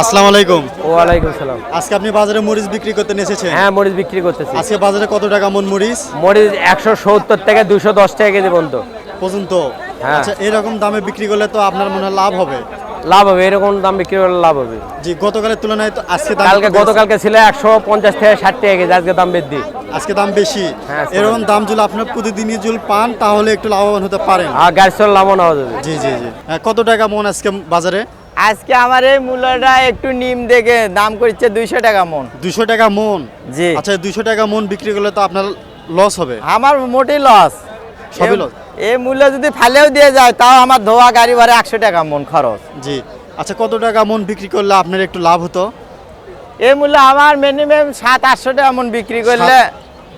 আসসালামু আলাইকুম। ওয়ালাইকুম সালাম। আজকে আপনি বাজারে মরিচ বিক্রি করতে এসেছেন? হ্যাঁ মরিচ বিক্রি করতেছি। আজকে বাজারে কত টাকা মন মরিচ? মরিচ একশো সত্তর থেকে দুশো দশ টাকা কেজি পর্যন্ত। পর্যন্ত? হ্যাঁ। আচ্ছা এরকম দামে বিক্রি করলে তো আপনার মনে হয় লাভ হবে। লাভ হবে এরকম দাম বিক্রি করলে লাভ হবে। জি গতকালের তুলনায় তো আজকে দাম কালকে গতকালকে ছিল একশো পঞ্চাশ থেকে ষাট টাকা কেজি আজকে দাম বৃদ্ধি। আজকে দাম বেশি। হ্যাঁ, এরকম দাম যদি আপনার প্রতিদিনই যদি পান তাহলে একটু লাভবান হতে পারেন। আর গাড়ি চল লাভও নেওয়া যাবে। জি জি জি। হ্যাঁ, কত টাকা মন আজকে বাজারে? আজকে আমার এই মূল্যটা একটু নিম দেখে দাম করছে দুইশো টাকা মন। দুশো টাকা মন? জি। আচ্ছা দুশো টাকা মন বিক্রি করলে তো আপনার লস হবে। আমার মোটেই লস সবই loss? এই মূল্য যদি ফালেও দিয়ে যায় তাও আমার ধোয়া গাড়ি ভাড়া একশো টাকা মন খরচ। জি। আচ্ছা কত টাকা মন বিক্রি করলে আপনার একটু লাভ হতো? এই মূল্য আমার মিনিমাম সাত আটশো টাকা মন বিক্রি করলে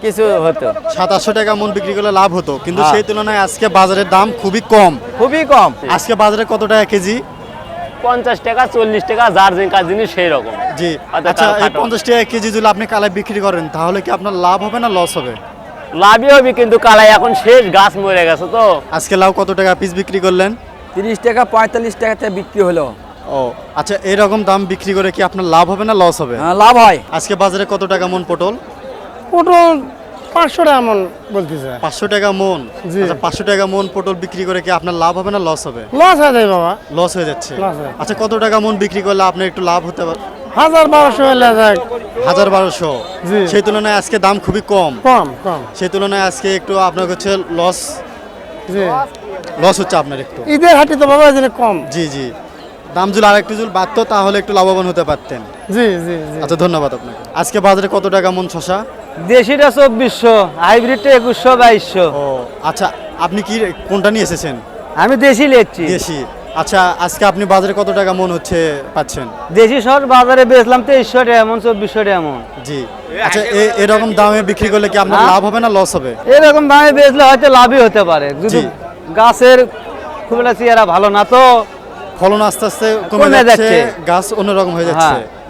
কিছু হতো। সাত আটশো টাকা মন বিক্রি করলে লাভ হতো। কিন্তু হ্যাঁ। সেই তুলনায় আজকে বাজারের দাম খুবই কম। খুবই কম। আজকে বাজারে কত টাকা কেজি? পঞ্চাশ টাকা চল্লিশ টাকা যার যে কাজ জিনিস সেই রকম। জি আচ্ছা, এই পঞ্চাশ টাকা কেজি যদি আপনি কালায় বিক্রি করেন তাহলে কি আপনার লাভ হবে না লস হবে? লাভই হবে কিন্তু কালাই এখন শেষ গাছ মরে গেছে তো। আজকে লাউ কত টাকা পিস বিক্রি করলেন? তিরিশ টাকা পঁয়তাল্লিশ টাকাতে বিক্রি হলো। ও আচ্ছা এরকম দাম বিক্রি করে কি আপনার লাভ হবে না লস হবে? লাভ হয়। আজকে বাজারে কত টাকা মন পটল? পটল পাঁচশো টাকা মন বলতেছে। পাঁচশো টাকা মন? আচ্ছা পাঁচশো টাকা মন পটল বিক্রি করে কি আপনার লাভ হবে না লস হবে? লস হয়ে যায় বাবা। লস হয়ে যাচ্ছে। আচ্ছা কত টাকা মন বিক্রি করলে আপনার একটু লাভ হতে পারে? হাজার বারোশো হলে যায় হাজার বারোশো? সেই তুলনায় আজকে দাম খুবই কম। কম কম। সেই তুলনায় আজকে একটু আপনার হচ্ছে লস লস হচ্ছে আপনার একটু। ঈদের হাটে তো বাবা কম। জি জি। দাম যদি আর একটু যদি বাড়তো তাহলে একটু লাভবান হতে পারতেন। জি জি জি। আচ্ছা ধন্যবাদ আপনাকে। আজকে বাজারে কত টাকা মন শশা? দেশিটা চব্বিশশো হাইব্রিডটা একুশশো বাইশশো। ও আচ্ছা আপনি কি কোনটা নিয়ে এসেছেন? আমি দেশি লিখছি দেশি। আচ্ছা আজকে আপনি বাজারে কত টাকা মন হচ্ছে পাচ্ছেন? দেশি শহর বাজারে বেচলাম তেইশশো টাকা এমন চব্বিশশো টাকা এমন। জি। আচ্ছা এরকম দামে বিক্রি করলে কি আপনার হ্যাঁ। লাভ হবে না লস হবে? এরকম দামে বেচলে হয়তো লাভই হতে পারে। যদি গাছের খুব একটা চেহারা ভালো না তো ফলন আস্তে আস্তে কমে যাচ্ছে যাচ্ছে। গাছ অন্যরকম হয়ে যাচ্ছে হ্যাঁ।